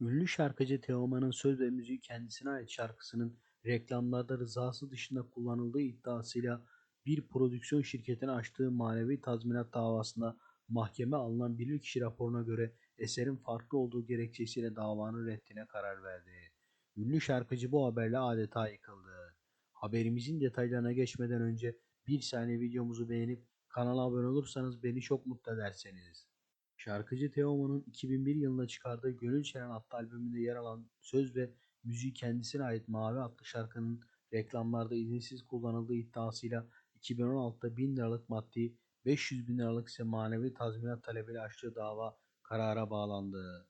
Ünlü şarkıcı Teoman'ın söz ve müziği kendisine ait şarkısının reklamlarda rızası dışında kullanıldığı iddiasıyla bir prodüksiyon şirketine açtığı manevi tazminat davasında mahkeme alınan bilirkişi raporuna göre eserin farklı olduğu gerekçesiyle davanın reddine karar verdi. Ünlü şarkıcı bu haberle adeta yıkıldı. Haberimizin detaylarına geçmeden önce bir saniye videomuzu beğenip kanala abone olursanız beni çok mutlu ederseniz. Şarkıcı Teoman'ın 2001 yılında çıkardığı Gönül Çelen adlı albümünde yer alan söz ve müziği kendisine ait Mavi adlı şarkının reklamlarda izinsiz kullanıldığı iddiasıyla 2016'da 1000 liralık maddi 500 bin liralık ise manevi tazminat talebiyle açtığı dava karara bağlandı.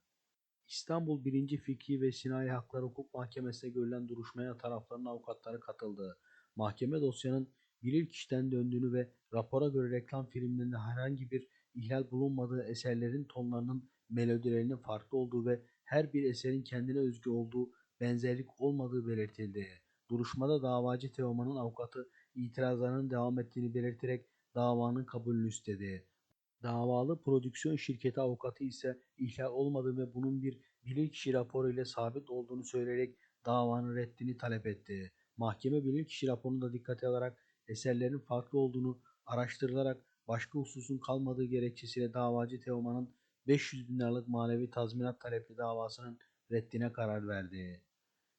İstanbul 1. Fikri ve Sinayi Haklar Hukuk Mahkemesi'ne görülen duruşmaya tarafların avukatları katıldı. Mahkeme dosyanın bilirkişiden döndüğünü ve rapora göre reklam filmlerinde herhangi bir ihlal bulunmadığı eserlerin tonlarının melodilerinin farklı olduğu ve her bir eserin kendine özgü olduğu benzerlik olmadığı belirtildi. Duruşmada davacı Teoman'ın avukatı itirazlarının devam ettiğini belirterek davanın kabulünü istedi. Davalı prodüksiyon şirketi avukatı ise ihlal olmadığı ve bunun bir bilirkişi raporu ile sabit olduğunu söyleyerek davanın reddini talep etti. Mahkeme bilirkişi raporunu da dikkate alarak eserlerin farklı olduğunu araştırılarak başka hususun kalmadığı gerekçesiyle davacı Teoman'ın 500 bin liralık manevi tazminat talepli davasının reddine karar verdi.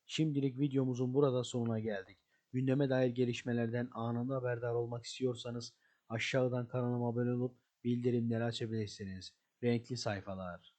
Şimdilik videomuzun burada sonuna geldik. Gündeme dair gelişmelerden anında haberdar olmak istiyorsanız aşağıdan kanalıma abone olup bildirimleri açabilirsiniz. Renkli sayfalar.